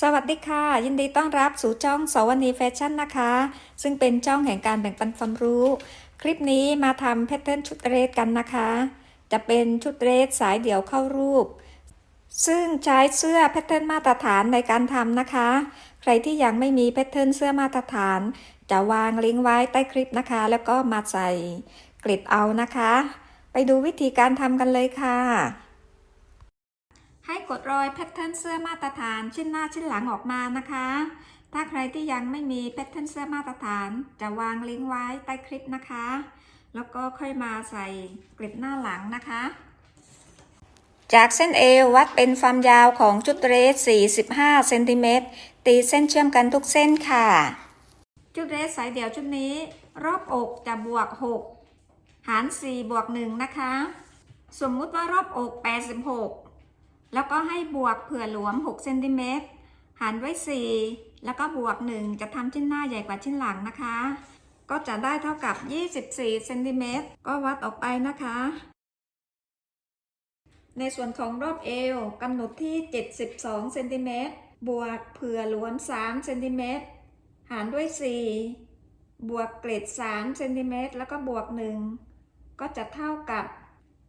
สวัสดีค่ะ ยินดีต้อนรับสู่ช่องสวนีแฟชั่นนะคะ ซึ่งเป็นช่องแห่งการแบ่งปันความรู้ คลิปนี้มาทำแพทเทิร์นชุดเรสกันนะคะ จะเป็นชุดเรสสายเดี่ยวเข้ารูป ซึ่งใช้เสื้อแพทเทิร์นมาตรฐานในการทำนะคะ ใครที่ยังไม่มีแพทเทิร์นเสื้อมาตรฐาน จะวางลิงก์ไว้ใต้คลิปนะคะ แล้วก็มาใส่กลิบเอานะคะ ไปดูวิธีการทำกันเลยค่ะ กดรอยแพทเทิร์นเสื้อมาตรฐานชิ้นหน้าชิ้นหลังออกมานะคะ ถ้าใครที่ยังไม่มีแพทเทิร์นเสื้อมาตรฐาน จะวางลิงก์ไว้ใต้คลิปนะคะ แล้วก็ค่อยมาใส่กลิบหน้าหลังนะคะ จากเส้นเอววัดเป็นความยาวของชุดเดรส 45 เซนติเมตร ตีเส้นเชื่อมกันทุกเส้นค่ะ ชุดเดรสสายเดี่ยวชุดนี้ รอบอกจะบวก 6 หาร 4 บวก 1 นะคะ สมมุติว่ารอบอก 86 แล้วก็ให้บวกเผื่อหลวม6เซนติเมตรหารไว้4แล้วก็บวก 1 จะทำชิ้นหน้าใหญ่กว่าชิ้นหลังนะคะ ก็จะได้เท่ากับ 24เซนติเมตรก็วัดออกไปนะคะ ในส่วนของรอบเอวกำหนดที่ 72เซนติเมตรบวกเผื่อหลวม3เซนติเมตรหารด้วย 4 บวกเกรด3เซนติเมตรแล้วก็บวก 1 ก็จะเท่ากับ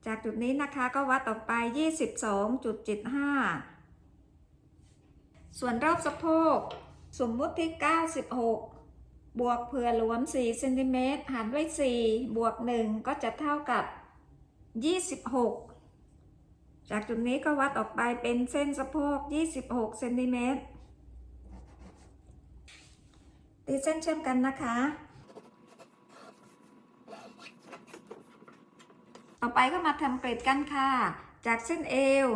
จากจุดนี้นะคะก็วัดออกไป 22.75 ส่วนรอบสะโพก สมมุติที่ 96 บวกเผื่อหลวม4เซนติเมตรหารด้วย 4 บวก 1 ก็จะเท่ากับ 26 จากจุดนี้ก็วัดออกไปเป็นเส้นสะโพก 26 เซนติเมตรตีเส้นเชื่อมกันนะคะ ต่อไปก็มาทำเกรดกันค่ะ จากเส้นเอว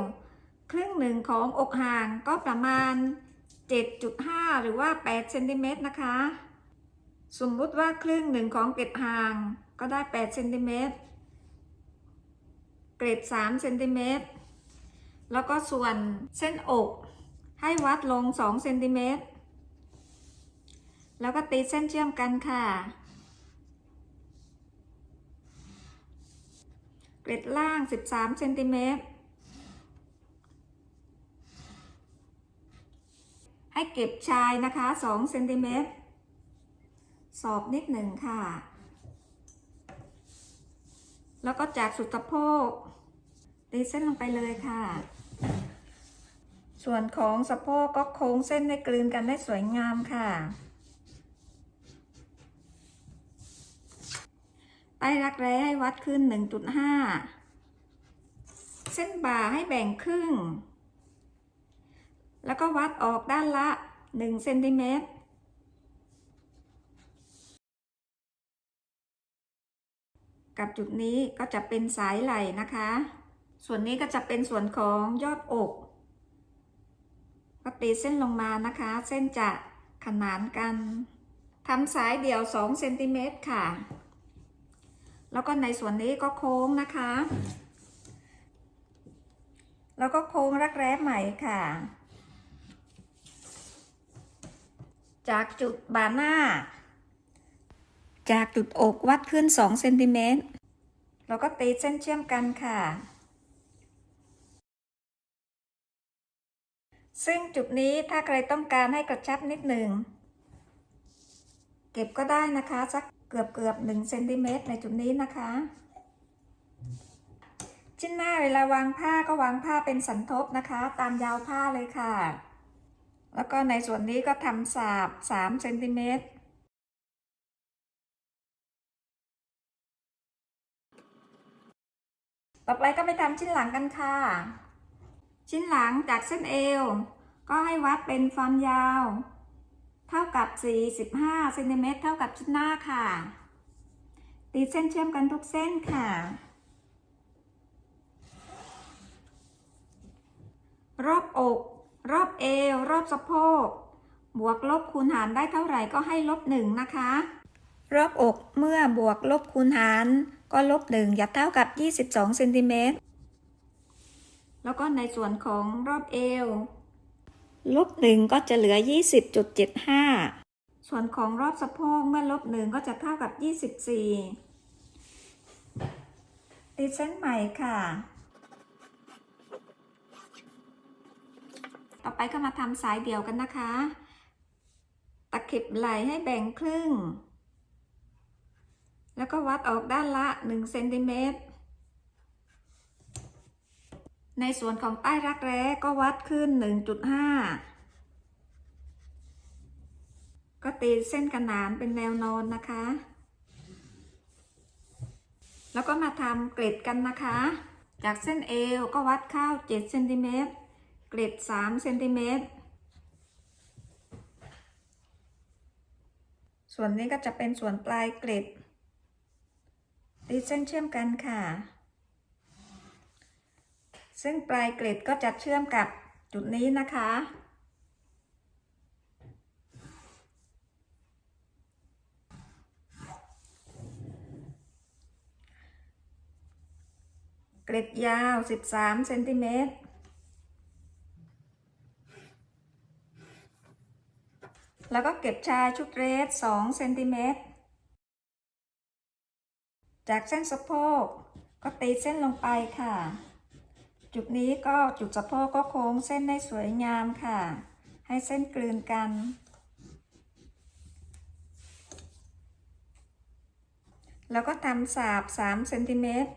ครึ่งหนึ่งของอกห่างก็ประมาณ 7.5 หรือว่า8เซนติเมตรนะคะ สมมุติว่าครึ่งหนึ่งของเกรดห่างก็ได้8เซนติเมตรเกรด3เซนติเมตรแล้วก็ส่วนเส้นอก ให้วัดลง2เซนติเมตรแล้วก็ตีเส้นเชื่อมกันค่ะ เกรดล่าง 13เซนติเมตรให้เก็บชายนะคะ2เซนติเมตรสอบนิดหนึ่งค่ะ แล้วก็จากสุดสะโพกตีเส้นลงไปเลยค่ะ ส่วนของสะโพกก็โค้งเส้นให้กลืนกันได้สวยงามค่ะ ใต้รักแร้ให้วัดขึ้น 1.5 เส้นบ่าให้แบ่งครึ่ง แล้วก็วัดออกด้านละ 1 เซนติเมตรกับจุดนี้ก็จะเป็นสายไหล่นะคะ ส่วนนี้ก็จะเป็นส่วนของยอดอก ก็ตีเส้นลงมานะคะ เส้นจะขนานกันทำสายเดี่ยว 2 เซนติเมตรค่ะ แล้วก็ในส่วนนี้ก็โค้งนะคะ แล้วก็โค้งรักแร้ใหม่ค่ะ จากจุดบ่าหน้า จากจุดอกวัดขึ้น2เซนติเมตรแล้วก็ตีเส้นเชื่อมกันค่ะ ซึ่งจุดนี้ถ้าใครต้องการให้กระชับนิดหนึ่ง เก็บก็ได้นะคะสัก เกือบเกือบหนึ่งเซนติเมตรในจุดนี้นะคะ ชิ้นหน้าเวลาวางผ้าก็วางผ้าเป็นสันทบนะคะ ตามยาวผ้าเลยค่ะ แล้วก็ในส่วนนี้ก็ทำสาบ3เซนติเมตรต่อไปก็ไปทำชิ้นหลังกันค่ะ ชิ้นหลังจากเส้นเอว ก็ให้วัดเป็นความยาว เท่ากับ 45เซนติเมตรเท่ากับชิ้นหน้าค่ะ ตีเส้นเชื่อมกันทุกเส้นค่ะ รอบอก รอบเอว รอบสะโพก บวกลบคูณหารได้เท่าไหร่ก็ให้ลบหนึ่งนะคะ รอบอกเมื่อบวกลบคูณหาร ก็ลบหนึ่งอย่าเท่ากับ 22เซนติเมตรแล้วก็ในส่วนของรอบเอว ลบหนึ่งก็จะเหลือ 20.75 ส่วนของรอบสะโพกเมื่อลบหนึ่งก็จะเท่ากับ 24ตีเส้นใหม่ค่ะ ต่อไปก็มาทำสายเดี่ยวกันนะคะ ตะเข็บไหล่ให้แบ่งครึ่ง แล้วก็วัดออกด้านละ1เซนติเมตร ในส่วนของใต้รักแร้ก็วัดขึ้น 1.5 ก็ตีเส้นขนานเป็นแนวนอนนะคะ แล้วก็มาทำเกล็ดกันนะคะ จากเส้นเอวก็วัดเข้า7เซนติเมตรเกล็ด3เซนติเมตร ส่วนนี้ก็จะเป็นส่วนปลายเกล็ดตีเส้นเชื่อมกันค่ะ ซึ่งปลายเกล็ดก็จะเชื่อมกับจุดนี้นะคะ เกล็ดยาว 13เซนติเมตรแล้วก็เก็บชายชุดเรส2เซนติเมตร จากเส้นสะโพกก็ตีเส้นลงไปค่ะ จุดนี้ก็จุดสะโพกก็โค้งเส้นให้สวยงามค่ะ ให้เส้นกลืนกัน แล้วก็ทำสาบ3เซนติเมตร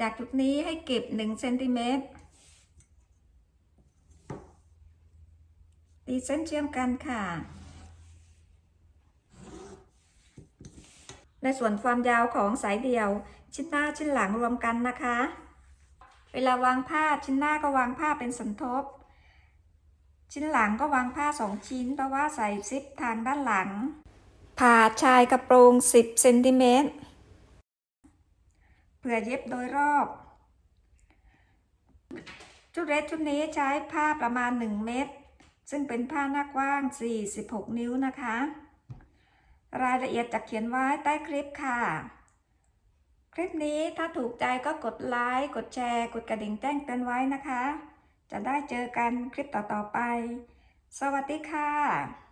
จากจุดนี้ให้เก็บ1เซนติเมตรตีเส้นเชื่อมกันค่ะ ในส่วนความยาวของสายเดี่ยว ชิ้นหน้าชิ้นหลังรวมกันนะคะ เวลาวางผ้าชิ้นหน้าก็วางผ้าเป็นสมทบ ชิ้นหลังก็วางผ้าสองชิ้น เพราะว่าใส่ซิปทางด้านหลัง ผ่าชายกระโปรง 10เซนติเมตรเพื่อเย็บโดยรอบ ชุดเรสชุดนี้ใช้ผ้าประมาณ 1 เมตร ซึ่งเป็นผ้าหน้ากว้าง 46 นิ้วนะคะ รายละเอียดจะเขียนไว้ใต้คลิปค่ะ คลิปนี้ถ้าถูกใจก็กดไลค์ กดแชร์ กดกระดิ่งแจ้งเตือนไว้นะคะ จะได้เจอกันคลิปต่อๆไป สวัสดีค่ะ